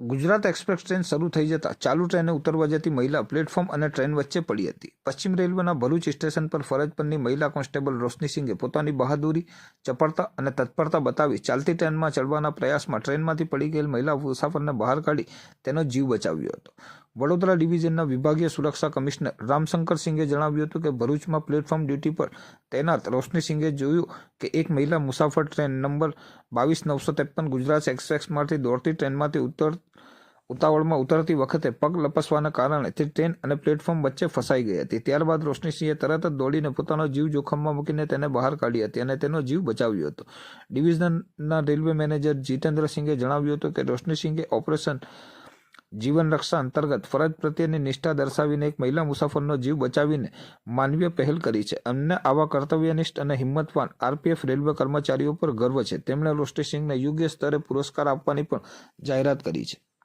Gujarat express train શરૂ થઈ જતા ચાલુ ટ્રેને ઉતરવા જતી મહિલા પ્લેટફોર્મ અને ટ્રેન વચ્ચે પડી હતી. પશ્ચિમ રેલવેના ભરૂચ સ્ટેશન પર ફરજ પરની મહિલા કોન્સ્ટેબલ રોશની સિંઘે પોતાની બહાદુરી, ચપળતા અને તત્પરતા બતાવી ચાલતી ટ્રેનમાં ચડવાના પ્રયાસમાં ટ્રેનમાંથી પડી ગયેલ મહિલા મુસાફરને બહાર કાઢી તેનો જીવ બચાવ્યો હતો. વડોદરા ડિવિઝનના વિભાગીય સુરક્ષા કમિશનર રામશંકર સિંઘે જણાવ્યું હતું કે ભરૂચમાં પ્લેટફોર્મ ડ્યુટી પર તૈનાત રોશની સિંઘે જોયું કે એક મહિલા મુસાફર ટ્રેન નંબર બાવીસ નવસો ત્રેપન ગુજરાત એક્સપ્રેસમાંથી દોડતી ટ્રેનમાંથી ઉતર ઉતાવળમાં ઉતરતી વખતે પગ લપસવાના કારણે તે ટ્રેન અને પ્લેટફોર્મ વચ્ચે ફસાઈ ગઈ હતી. ત્યારબાદ રોશનીસિંહે તરત જ દોડીને પોતાનો જીવ જોખમમાં મૂકીને તેને બહાર કાઢી હતી અને તેનો જીવ બચાવ્યો હતો. ડિવિઝનના રેલવે મેનેજર જીતેન્દ્રસિંહે જણાવ્યું હતું કે રોશનીસિંહે ઓપરેશન જીવન રક્ષા અંતર્ગત ફરજ પ્રત્યેની નિષ્ઠા દર્શાવીને એક મહિલા મુસાફરનો જીવ બચાવીને માનવીય પહેલ કરી છે. અમને આવા કર્તવ્યનિષ્ઠ અને હિંમતવાન આરપીએફ રેલવે કર્મચારીઓ પર ગર્વ છે. તેમણે રોષ્ટી સિંહને યોગ્ય સ્તરે પુરસ્કાર આપવાની પણ જાહેરાત કરી છે.